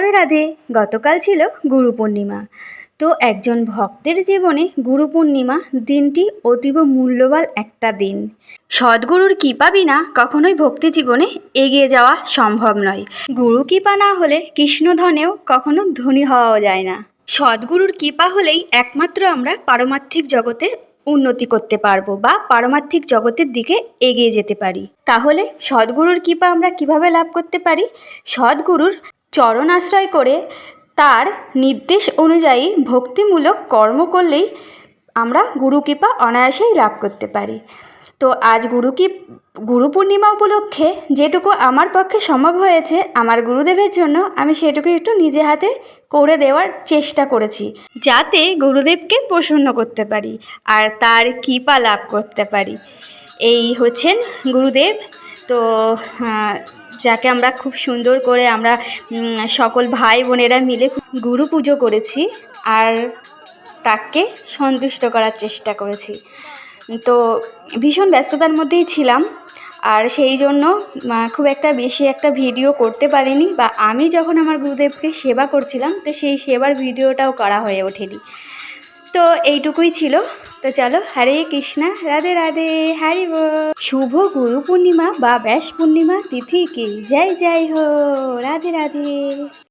রাধে রাধে, গতকাল ছিল গুরু পূর্ণিমা। তো একজন ভক্তের জীবনে গুরু পূর্ণিমা দিনটি অতীব মূল্যবান একটা দিন। সদ্গুরুর কৃপা বিনা কখনোই ভক্তি জীবনে এগিয়ে যাওয়া সম্ভব নয়। গুরু কৃপা না হলে কৃষ্ণধনেও কখনো ধনী হওয়াও যায় না। সদ্গুরুর কৃপা হলেই একমাত্র আমরা পারমার্থিক জগতে উন্নতি করতে পারব বা পারমার্থিক জগতের দিকে এগিয়ে যেতে পারি। তাহলে সদ্গুরুর কৃপা আমরা কীভাবে লাভ করতে পারি? সদ্গুরুর চরণ আশ্রয় করে তার নির্দেশ অনুযায়ী ভক্তিমূলক কর্ম করলেই আমরা গুরু কৃপা অনায়াসেই লাভ করতে পারি। তো আজ গুরু কি, গুরু পূর্ণিমা উপলক্ষে যেটুকু আমার পক্ষে সম্ভব হয়েছে, আমার গুরুদেবের জন্য আমি সেটুকু একটু নিজে হাতে করে দেওয়ার চেষ্টা করেছি, যাতে গুরুদেবকে প্রসন্ন করতে পারি আর তার কৃপা লাভ করতে পারি। এই হচ্ছেন গুরুদেব। তো যাকে আমরা খুব সুন্দর করে আমরা সকল ভাই বোনেরা মিলে গুরু পুজো করেছি আর তাকে সন্তুষ্ট করার চেষ্টা করেছি। তো ভীষণ ব্যস্ততার মধ্যেই ছিলাম আর সেই জন্য খুব একটা বেশি একটা ভিডিও করতে পারিনি বা আমি যখন আমার গুরুদেবকে সেবা করছিলাম, তো সেই সেবার ভিডিওটাও করা হয়ে ওঠেনি। তো এইটুকুই ছিল। তো চলো, হরে কৃষ্ণা, রাধে রাধে, হরি শুভ গুরু পূর্ণিমা বা ব্যাস পূর্ণিমা, তিথি কি? জয় জয় হো, রাধে রাধে।